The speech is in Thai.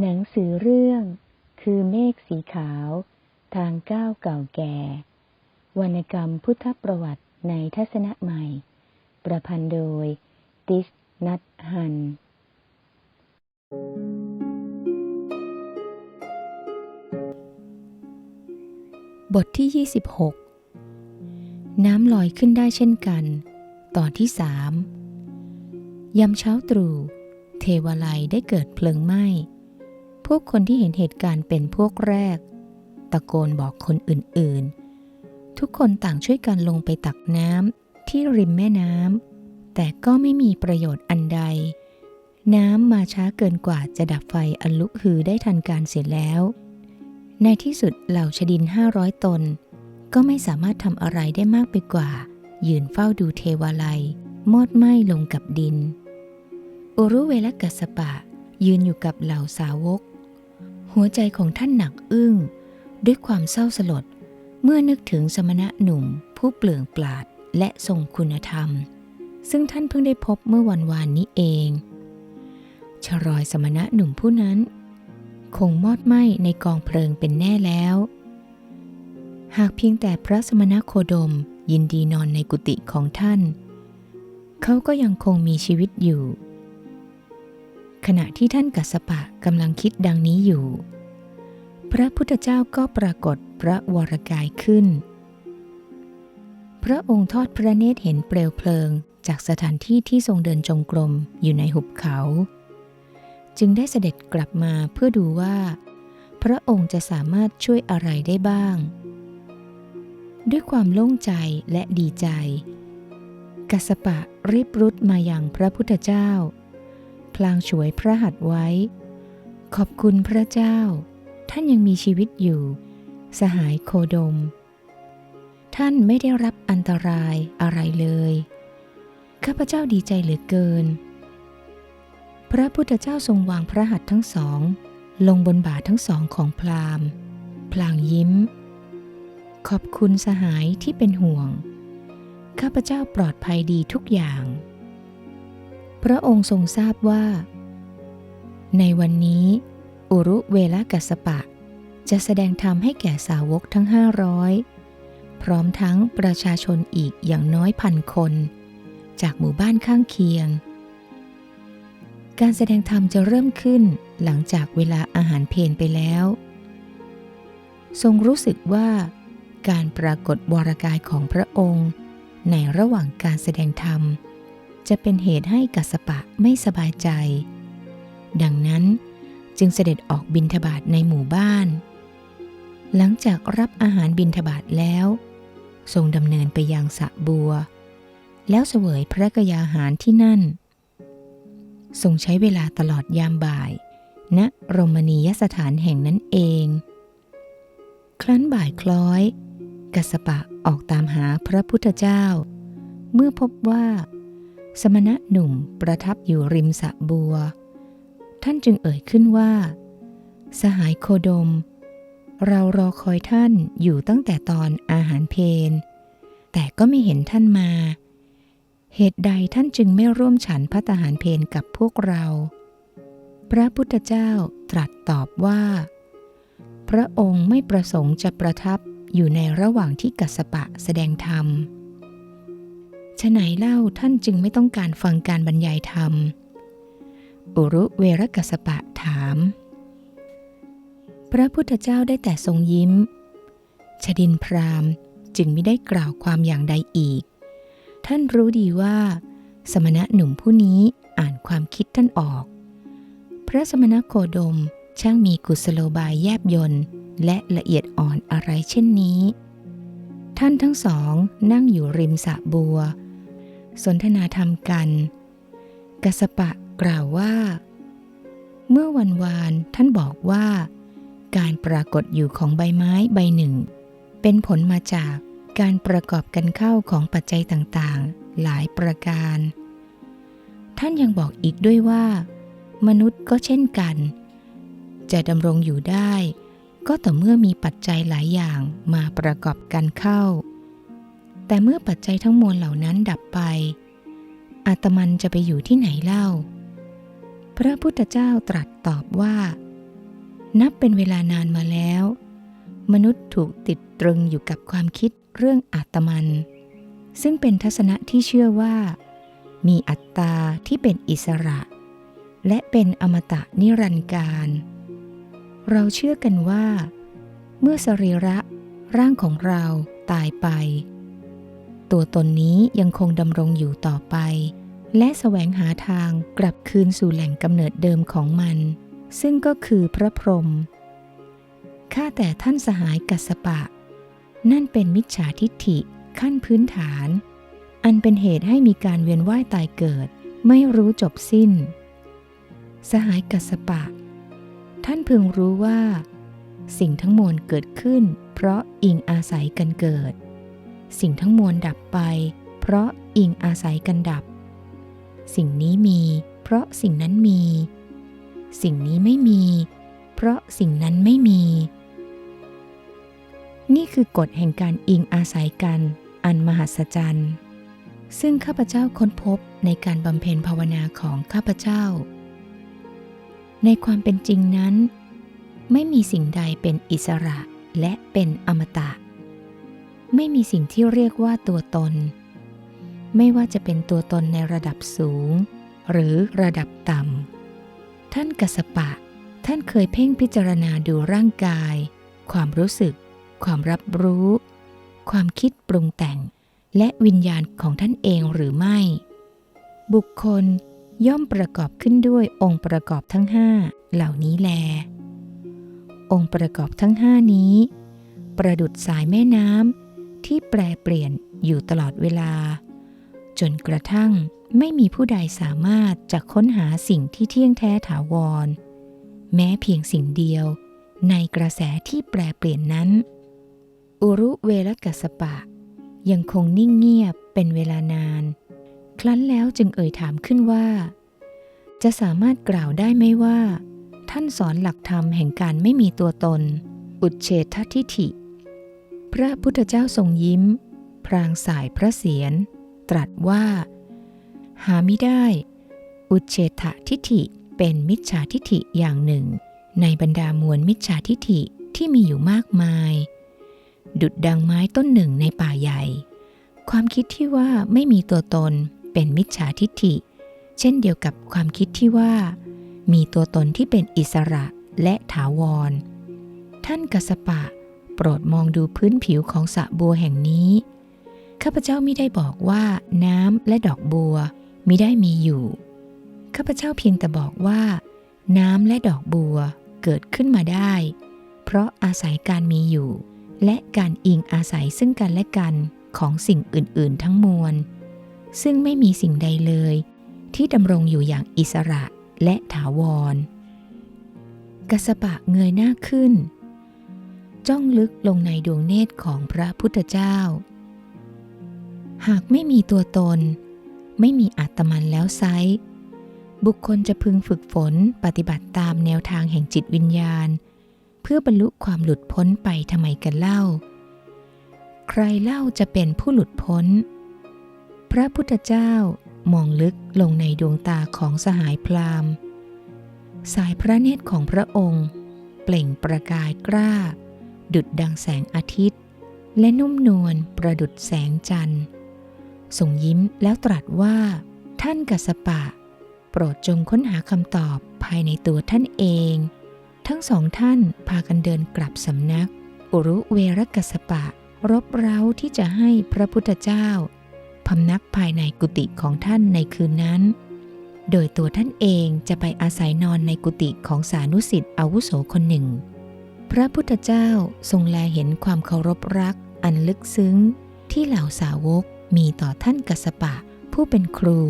หนังสือเรื่อง คือเมฆสีขาว ทางก้าวเก่าแก่ วรรณกรรมพุทธประวัติในทัศนะใหม่ ประพันธ์โดย ติสนัทฮัน บทที่ 26 น้ำลอยขึ้นได้เช่นกัน ตอนที่สามยามเช้าตรู่เทวาลัยได้เกิดเพลิงไหม้ พวกคนที่เห็นเหตุการณ์เป็นพวกแรก ตะโกนบอกคนอื่นๆ ทุกคนต่างช่วยกันลงไปตักน้ำที่ริมแม่น้ำแต่ก็ไม่มีประโยชน์อันใด น้ำมาช้าเกินกว่าจะดับไฟอันลุกฮือได้ทันการเสียแล้ว ในที่สุดเหล่าชดินห้าร้อยตน ก็ไม่สามารถทำอะไรได้มากไปกว่า ยืนเฝ้าดูเทวาลัย มอดไหม้ลงกับดิน อุรุเวลกัสปะยืนอยู่กับเหล่าสาวก หัวใจของท่านหนักอึ้ง ด้วยความเศร้าสลด เมื่อนึกถึงสมณะหนุ่ม ผู้เปลืองปราดและทรงคุณธรรม ซึ่งท่านเพิ่งได้พบเมื่อวันวานนี้เอง ชรอยสมณะหนุ่มผู้นั้น คงมอดไหม้ในกองเพลิงเป็นแน่แล้ว หากเพียงแต่พระสมณะโคดมยินดีนอนในกุฏิของท่าน เขาก็ยังคงมีชีวิตอยู่ ขณะที่ท่านกัสปะกำลังคิดดังนี้อยู่ พระพุทธเจ้าก็ปรากฏพระวรกายขึ้น พระองค์ทอดพระเนตรเห็นเปลวเพลิงจากสถานที่ที่ทรงเดินจงกรมอยู่ในหุบเขา จึงได้เสด็จกลับมาเพื่อดูว่า พระองค์จะสามารถช่วยอะไรได้บ้าง ด้วยความโล่งใจและดีใจ กัสปะรีบรุดมาอย่างพระพุทธเจ้า พลางฉวยพระหัตถ์ไว้ ขอบคุณพระเจ้า ท่านยังมีชีวิตอยู่ สหายโคดม ท่านไม่ได้รับอันตรายอะไรเลย ข้าพเจ้าดีใจเหลือเกิน พระพุทธเจ้าทรงวางพระหัตถ์ทั้งสอง ลงบนบาททั้งสองของพราหมณ์ พลางยิ้ม ขอบคุณสหายที่เป็นห่วง ข้าพเจ้าปลอดภัยดีทุกอย่าง พระองค์ทรงทราบว่า ในวันนี้ อุรุเวลกัสสปะ จะแสดงธรรมให้แก่สาวกทั้งห้าร้อยพร้อมทั้งประชาชนอีกอย่างน้อยพันคน จากหมู่บ้านข้างเคียง การแสดงธรรมจะเริ่มขึ้นหลังจากเวลาอาหารเพลนไปแล้ว ทรงรู้สึกว่าการปรากฏวรากายของพระองค์ ในระหว่างการแสดงธรรม จะเป็นเหตุให้กัสปะไม่สบายใจ ดังนั้นจึงเสด็จออกบินทบาทในหมู่บ้าน หลังจากรับอาหารบินทบาทแล้ว ทรงดำเนินไปยังสะบัว แล้วเสวยพระกยาหารที่นั่น ทรงใช้เวลาตลอดยามบ่ายณรมณียสถานแห่งนั้นเอง ครั้นบ่ายคล้อย กัสปะออกตามหาพระพุทธเจ้า เมื่อพบว่า สมณะหนุ่มประทับอยู่ริมสะบัว ท่านจึงเอ่ยขึ้นว่า สหายโคดม เรารอคอยท่านอยู่ตั้งแต่ตอนอาหารเพนแต่ก็ไม่เห็นท่านมา เหตุใดท่านจึงไม่ร่วมฉันพัตหารเพนกับพวกเรา พระพุทธเจ้าตรัสตอบว่า พระองค์ไม่ประสงค์จะประทับอยู่ในระหว่างที่กัสปะแสดงธรรม ฉะไหนเล่าท่านจึงไม่ต้องการฟังการบรรยายธรรมอุรุเวรกัสปะถาม พระพุทธเจ้าได้แต่ทรงยิ้ม ชดินพราหม์จึงไม่ได้กล่าวความอย่างใดอีก ท่านรู้ดีว่า สมณะหนุ่มผู้นี้อ่านความคิดท่านออก พระสมณโคดมช่างมีกุศโลบายแยบยนต์และละเอียดอ่อนอะไรเช่นนี้ ท่านทั้งสองนั่งอยู่ริมสระบัว สนทนาธรรมกัน กัสปะกล่าวว่า เมื่อวันวานท่านบอกว่า การปรากฏอยู่ของใบไม้ใบหนึ่ง เป็นผลมาจากการประกอบกันเข้าของปัจจัยต่างๆ หลายประการ ท่านยังบอกอีกด้วยว่า มนุษย์ก็เช่นกัน จะดำรงอยู่ได้ ก็ต่อเมื่อมีปัจจัยหลายอย่างมาประกอบกันเข้า แต่เมื่อปัจจัยทั้งมวลเหล่านั้นดับไป อาตมันจะไปอยู่ที่ไหนเล่า พระพุทธเจ้าตรัสตอบว่า นับเป็นเวลานานมาแล้ว มนุษย์ถูกติดตรึงอยู่กับความคิดเรื่องอาตมัน ซึ่งเป็นทัศนะที่เชื่อว่า มีอัตตาที่เป็นอิสระ และเป็นอมตะนิรันดร์การ เราเชื่อกันว่า เมื่อสรีระร่างของเราตายไป ตัวตนนี้ยังคงดำรงอยู่ต่อไป และแสวงหาทางกลับคืนสู่แหล่งกำเนิดเดิมของมัน ซึ่งก็คือพระพรหมข้าแต่ท่านสหายกัสปะ นั่นเป็นมิจฉาทิฏฐิขั้นพื้นฐาน อันเป็นเหตุให้มีการเวียนว่ายตายเกิด ไม่รู้จบสิ้น สหายกัสสปะ ท่านพึงรู้ว่า สิ่งทั้งมวลเกิดขึ้น เพราะอิงอาศัยกันเกิด สิ่งทั้งมวลดับไป เพราะอิงอาศัยกันดับ สิ่งนี้มี เพราะสิ่งนั้นมี สิ่งนี้ไม่มี เพราะสิ่งนั้นไม่มี นี่คือกฎแห่งการอิงอาศัยกัน อันมหัศจรรย์ ซึ่งข้าพเจ้าค้นพบในการบำเพ็ญภาวนาของข้าพเจ้า ในความเป็นจริงนั้น ไม่มีสิ่งใดเป็นอิสระและเป็นอมตะ ไม่มีสิ่งที่เรียกว่าตัวตน ไม่ว่าจะเป็นตัวตนในระดับสูง หรือระดับต่ำ ท่านกสสปะ ท่านเคยเพ่งพิจารณาดูร่างกาย ความรู้สึก ความรับรู้ ความคิดปรุงแต่ง และวิญญาณของท่านเองหรือไม่ บุคคลย่อมประกอบขึ้นด้วยองค์ประกอบทั้งห้าเหล่านี้แล องค์ประกอบทั้งห้านี้ ประดุดสายแม่น้ำ ที่แปรเปลี่ยนอยู่ตลอดเวลา จนกระทั่งไม่มีผู้ใดสามารถจะค้นหาสิ่งที่เที่ยงแท้ถาวร แม้เพียงสิ่งเดียว ในกระแสที่แปรเปลี่ยนนั้น อุรุเวลกัสสปะ ยังคงนิ่งเงียบเป็นเวลานาน ครั้นแล้วจึงเอ่ยถามขึ้นว่า จะสามารถกล่าวได้ไหมว่า ท่านสอนหลักธรรมแห่งการไม่มีตัวตน อุดเฉททิฐิ พระพุทธเจ้าทรงยิ้ม พรางสายพระเศียร ตรัสว่า หาไม่ได้ อุเฉททิฐิเป็นมิจฉาทิฐิอย่างหนึ่ง ในบรรดามวลมิจฉาทิฐิที่มีอยู่มากมาย ดุดดังไม้ต้นหนึ่งในป่าใหญ่ ความคิดที่ว่าไม่มีตัวตนเป็นมิจฉาทิฐิ เช่นเดียวกับความคิดที่ว่า มีตัวตนที่เป็นอิสระและถาวร ท่านกัสปะ โปรดมองดูพื้นผิวของสระบัวแห่งนี้ ข้าพเจ้าไม่ได้บอกว่าน้ำและดอกบัวมิได้มีอยู่ ข้าพเจ้าเพียงแต่บอกว่า น้ำและดอกบัวเกิดขึ้นมาได้ เพราะอาศัยการมีอยู่ และการอิงอาศัยซึ่งกันและกันของสิ่งอื่น ๆ ทั้งมวล ซึ่งไม่มีสิ่งใดเลย ที่ดำรงอยู่อย่างอิสระและถาวร กัสสปะเงยหน้าขึ้น จ้องลึกลงในดวงเนตรของพระพุทธเจ้า หากไม่มีตัวตน ไม่มีอัตมันแล้วไซบุคคลจะพึงฝึกฝนปฏิบัติตามแนวทางแห่งจิตวิญญาณ เพื่อบรรลุความหลุดพ้นไปทำไมกันเล่า ใครเล่าจะเป็นผู้หลุดพ้น พระพุทธเจ้ามองลึกลงในดวงตาของสหายพราหมณ์ สายพระเนตรของพระองค์ เปล่งประกายกล้า ดุดดังแสงอาทิตย์ และนุ่มนวลประดุดแสงจันทร์ทรงยิ้มแล้วตรัสว่า ท่านกัสปะ โปรดจงค้นหาคำตอบภายในตัวท่านเอง ทั้งสองท่านพากันเดินกลับสำนัก อุรุเวรกัสสปะ รบเร้าที่จะให้พระพุทธเจ้าพำนักภายในกุฏิของท่านในคืนนั้น โดยตัวท่านเองจะไปอาศัยนอนในกุฏิของสานุสิทธิ์อาวุโสคนหนึ่ง พระพุทธเจ้าทรงแลเห็นความเคารพรักอันลึกซึ้ง ที่เหล่าสาวกมีต่อท่านกัสปะ ผู้เป็นครู